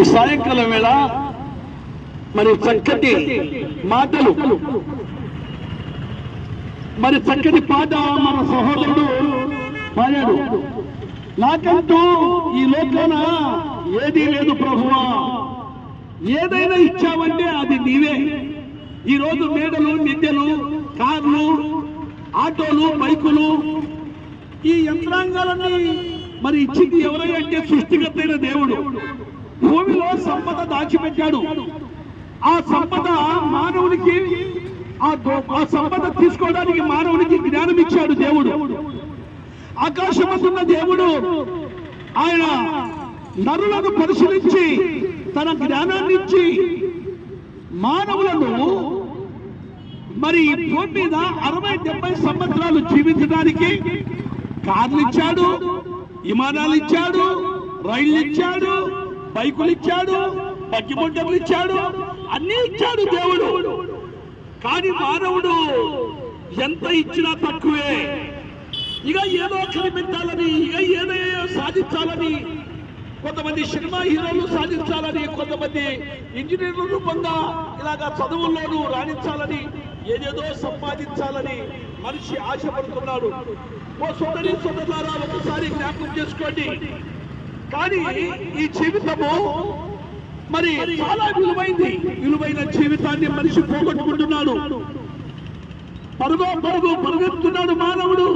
ఈ సాయంకాలం వేళ మరి చక్కటి మాటలు మరి చక్కటి పాట మన సహోదరుడు పాడాడు. నాకంటూ ఈ లోకాన ఏదీ లేదు ప్రభువా. ఏదైనా ఇచ్చావంటే అది నీవే. ఈ రోజు మేడలు మిద్దెలు కార్లు ఆటోలు బైకులు ఈ యంత్రాంగాలన్నీ మరి ఇచ్చింది ఎవరై అంటే సృష్టికర్తైన దేవుడు. భూమిలో సంపద దాచిపెట్టాడు. ఆ సంపద మానవునికి ఆ దో- ఆ సంపద తీసుకోవడానికి మానవునికి జ్ఞానం ఇచ్చాడు దేవుడు. ఆకాశమందున్న దేవుడు ఆయన నరులను పరిశీలించి తన జ్ఞానాన్ని ఇచ్చి మానవులను మరి భూమి మీద అరవై డెబ్బై సంవత్సరాలు జీవించడానికి కార్లు ఇచ్చాడు విమానాలు ఇచ్చాడు రైళ్ళు ఇచ్చాడు బైకులు ఇచ్చాడు పగ్గిబొడ్డలు ఇచ్చాడు అన్ని ఇచ్చాడు దేవుడు. కానీ మానవుడు ఎంత ఇచ్చినా తక్కువే. ఇక ఏదో కనిపించాలని ఇక ఏదో సాధించాలని కొంతమంది సినిమా హీరోలు సాధించాలని కొంతమంది ఇంజనీర్ల రూపంగా ఇలాగ చదువుల్లోనూ రాణించాలని ఏదేదో సంపాదించాలని మనిషి ఆశపడుతున్నాడు. ఓ సోదరి సోదరులారా ఒకసారి జ్ఞాపకం చేసుకోండి. కానీ ఈ జీవితము మరి చాలా విలువైంది. విలువైన జీవితాన్ని మనిషి పోగొట్టుకుంటున్నాడు. పరుగో పరుగు పరిగెత్తున్నాడు మానవుడు.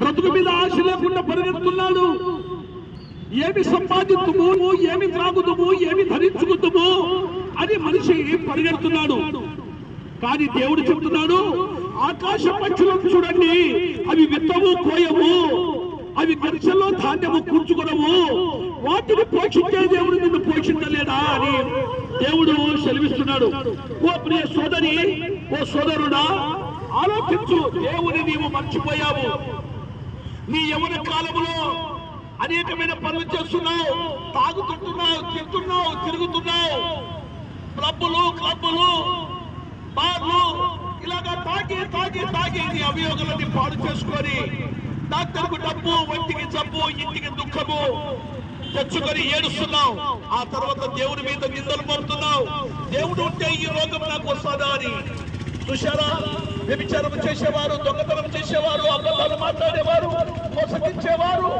బ్రతుకు మీద ఆశ లేకుండా పరిగెత్తున్నాడు. ఏమి సంపాదిద్దుము ఏమి త్రాగుదుము ఏమి ధరించుకుందుము అని మనిషి పరిగెడుతున్నాడు కానీ దేవుడు చెప్తున్నాడు ఆకాశ పక్షులను చూడండి అవి విత్తవు కోయవు. అవి గరిచల్లో ధాన్యము కూర్చుకొనవు. వాటిని పోషించే దేవుడు నిన్ను పోషించలేదా అని దేవుడు సెలవిస్తున్నాడు. ఓ ప్రియ సోదరి ఓ సోదరుడా ఆలోచించు దేవుని నీవు మర్చిపోయావు. నీ యవన కాలంలో అనేకమైన పనులు చేస్తున్నావు. తాగుతుంటున్నావు తింటున్నావు తిరుగుతున్నావు. క్లబ్బులు క్లబ్బులు బార్లు ఇలాగా తాగి తాగి తాగి నీ అభియోగాలని పాడు చేసుకొని డాక్టర్కు డబ్బు ఒంటికి జబ్బు ఇంటికి దుఃఖము. తెచ్చుకొని ఏడుస్తున్నావు. ఆ తర్వాత దేవుడి మీద నిందలు మోపుతున్నావు. దేవుడు ఉంటే ఈ రోగం నాకు వస్తుందా అని. చూశారా? వ్యభిచారం చేసేవారు దొంగతనం చేసేవారు అబద్ధాలు మాట్లాడేవారు మోసగించేవారు.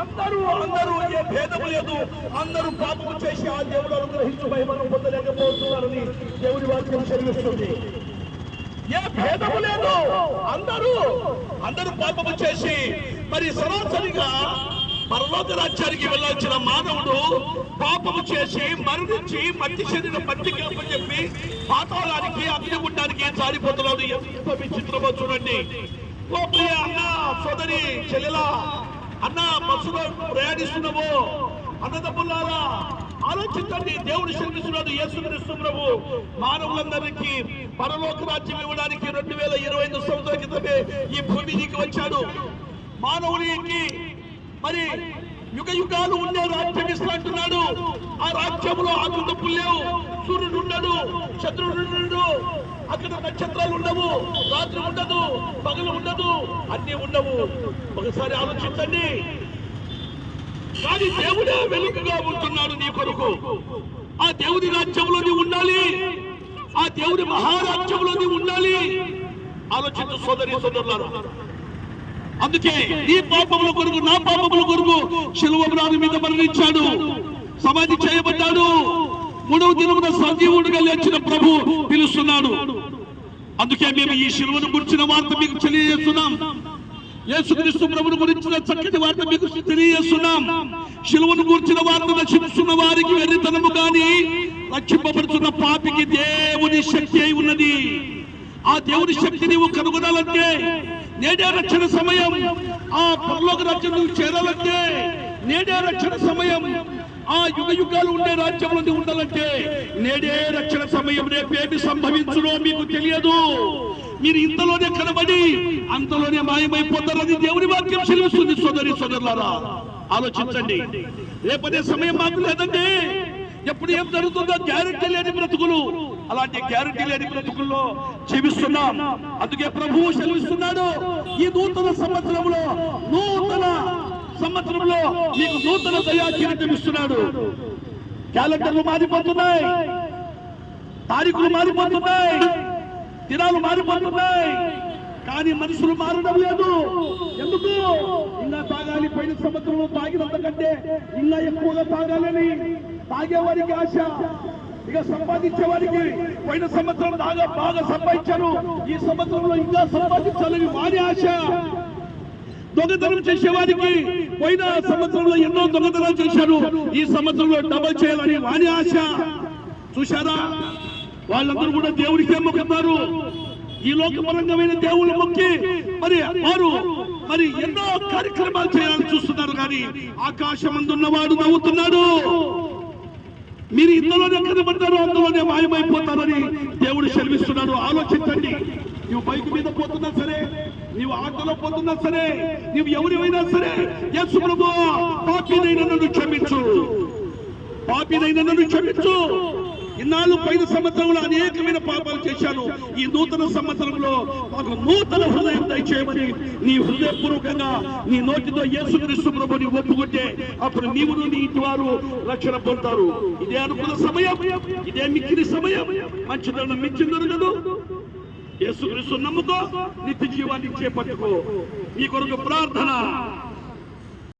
అందరూ అందరూ ఏ భేదము లేదు. అందరూ పాపము చేసి ఆ దేవుడు అనుగ్రహించు భయమనం పొందలేకపోతున్నారని దేవుడి వాక్యం చెల్లిస్తుంది ఏ భేదము లేదు. అందరూ అందరూ పాపము చేసి మరి సరాసరిగా పరలోక రాజ్యానికి వెళ్ళాల్సిన మానవుడు పాపము చేసి మరణించి మట్టి శరీరం మట్టికి చెప్పి పాతాళానికి అగ్నిగుండానికి జారిపోతున్నాడు ఎంత విచిత్రమో చూడండి. ఓ ప్రియ అన్న సోదరి చెల్లెల అన్న బస్సులో ప్రయాణిస్తున్నావు? అన్నదమ్ములారా ఆలోచించండి. దేవుడు శ్రమిస్తున్నాడు యేసుక్రీస్తు ప్రభు మానవులందరికీ పరలోక రాజ్యం ఇవ్వడానికి రెండు వేల ఇరవై ఐదు సంవత్సరాల క్రితమే ఈ భూమికి వచ్చాడు. మానవునికి మరి యుగ యుగాలు ఉండే రాజ్యం ఇస్తాంటున్నాడు ఆ రాజ్యంలో ఆకుతప్పులు లేవు సూర్యుడు ఉండడు చంద్రుడు ఉండడు అక్కడ నక్షత్రాలు ఉండవు రాత్రి ఉండదు పగలు ఉండదు అన్ని ఉండవు. ఒకసారి ఆలోచించండి. కానీ దేవుడే వెలుగుగా ఉంటున్నాడు నీ కొరకు. ఆ దేవుడి రాజ్యంలో నీవు ఉండాలి. ఆ దేవుడి మహారాజ్యంలో నీవు ఉండాలి. ఆలోచించు సోదరి సోదరులారు. అందుకే నీ పాపముల కొరకు నా పాపముల కొరకు శిలువ రాజు మీద మరణించాడు. సమాధి చేయబడ్డాడు. మూడవ దినమున సజీవుడిగా లేచిన ప్రభు పిలుస్తున్నాడు. అందుకే మేము ఈ శిలువను గురించిన వార్త మీకు తెలియజేస్తున్నాం. యేసుక్రీస్తు ప్రభుని గురించిన చక్కటి వార్త మీకు తెలియజేస్తున్నాం. శిలువను గురించిన వార్త నశిస్తున్న వారికి వెర్రితనము గాని రక్షింపబడుతున్న పాపికి దేవుని శక్తి అయి ఉన్నది. ఆ దేవుని శక్తి నీవు కనుగొనాలంటే నేడే రక్షణ సమయం. ఆ పరలోక రాజ్యం నువ్వు చేరాలంటే నేడే రక్షణ సమయం. ఆ యుగ యుగాలు ఉండే రాజ్యంలో ఉండాలంటే నేడే రక్షణ సమయం రేపేమి సంభవించునో మీకు తెలియదు. మీరు ఇంతలోనే కనబడి అంతలోనే మాయమైపోతారని దేవుని వాక్యం చెల్లిస్తుంది సోదరి సోదరులారా. ఆలోచించండి. రేపనే సమయం మాకు లేదండి. ఎప్పుడు ఏం జరుగుతుందో గ్యారెంటీ లేని బ్రతుకులు. అలాంటి గ్యారెంటీ లేని బ్రతుకుల్లో జీవిస్తున్నాం. అందుకే ప్రభువు సెలవిస్తున్నాడు ఈ నూతన సంవత్సరంలో నూతన సంవత్సరంలో మీకు నూతన దయా కిరీటం ఇస్తున్నాడు. క్యాలెండర్లు మారిపోతున్నాయి. తారీఖులు మారిపోతున్నాయి. దినాలు మారిపోతున్నాయి. కానీ మనుషులు మారడం లేదు. ఎందుకు? ఇంకా తాగాలి పోయిన సంవత్సరంలో తాగినంత కంటే ఇంకా ఎక్కువగా తాగాలని తాగేవారికి ఆశ. ఇక సంపాదించే వారికి పోయిన సంవత్సరం బాగా బాగా సంపాదించారు. ఈ సంవత్సరంలో ఇంకా సంపాదించాలని వారి ఆశ. దొంగతనం చేసేవారికి పోయిన సంవత్సరంలో ఎన్నో దొంగతనాలు చేశారు. ఈ సంవత్సరంలో డబల్ చేయాలని వారి ఆశ. చూశారా? వాళ్ళందరూ కూడా దేవుడికే మొక్కుతారు. ఈ లోకపరంగమైన దేవుళ్ళు మొక్కి మరి వారు మరి ఎన్నో కార్యక్రమాలు చేయాలని చూస్తున్నారు కానీ ఆకాశమందున్నవాడు నవ్వుతున్నాడు. మీరు ఇందులోనే కనబడతారు అందులోనే మాయమైపోతారని దేవుడు సెలవిస్తున్నాడు. ఆలోచించండి. నువ్వు బైక్ మీద పోతున్నా సరే నీవు ఆటోలో పోతున్నా సరే నీవు ఎవరివైనా సరే యేసు ప్రభు పాపినైనా నన్ను క్షమించు. పాపినైనా నన్ను క్షమించు. ఇన్నాళ్ళు పైన సంవత్సరంలో అనేకమైన పాపాలు చేశాను. ఈ నూతన సంవత్సరంలో మాకు నూతన హృదయం దయచేయమని నీ హృదయపూర్వకంగా నీ నోటితో యేసుక్రీస్తు ప్రభుని ఒప్పుకుంటే అప్పుడు నీవు నీ ఇంటి వారు రక్షణ పొందుతారు. ఇదే అనుకున్న సమయం ఇదే మిక్కిన సమయం. మంచిదనం మించిందరు కదా యేసుక్రీస్తు నమ్ముకో నిత్య జీవాన్ని చేపట్టుకో. నీ కొరకు ప్రార్థన